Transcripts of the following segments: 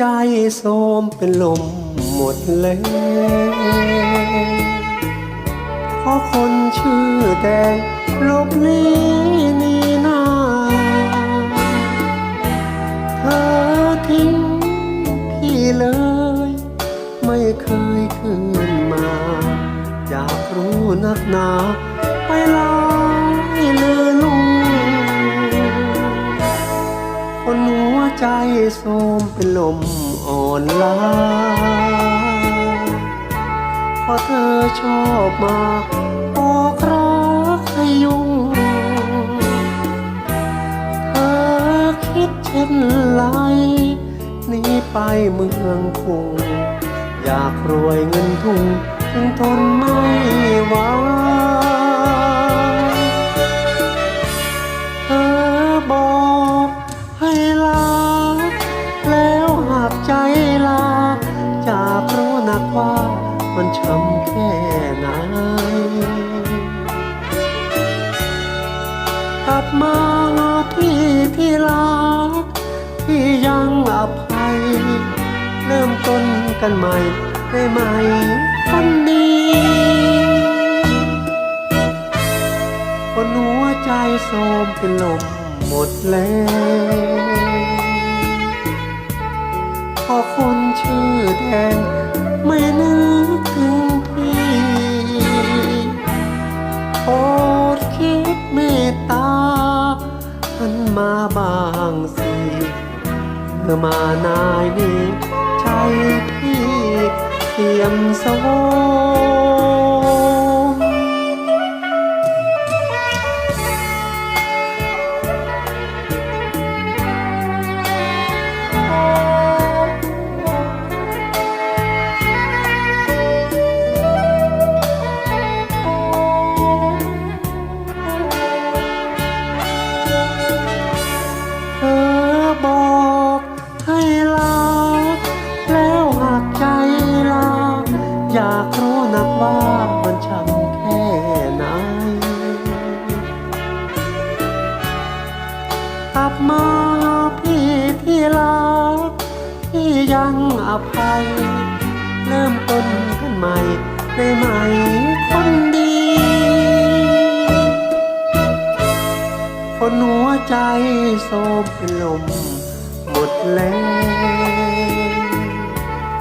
จโทรมเป็นลมหมดแล้วเพราะคนชื่อแดงลบลี้นี่นาเธอทิ้งพี่เลย ไม่เคยคืนมา อยากรู้นักหนาไปลา ใจโทมเป็นลมอ่อนล้าเพราะเธอชอบมาบอกรักให้ยุ่ง เธอคิดเช่นไรหนีไปเมืองคง อยากรวยเงินทุ่งจึงทนไม่ บมาพี่ที่รักที่ยังอภัย เริ่มต้นกันใหม่ได้ไหมคนดีคนหัวใจโทมเป็นลมหมดแล้วพอคนชื่อแดงไม่นึก บางสิเมื่อมานายนี้ใช่พี่เทียมสวง กลับมาพี่ที่รักที่ยังอภัย เริ่มต้นกันใหม่ได้ไหมคนดี คนหัวใจโทรมเป็นลมหมดแล้ว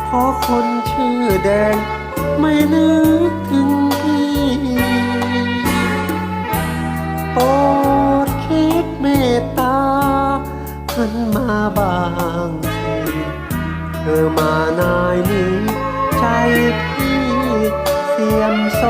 เพราะคนชื่อแดงไม่นึกถึง นมาบางทีเธอมานายนี้ ใจพี่เสียมโซ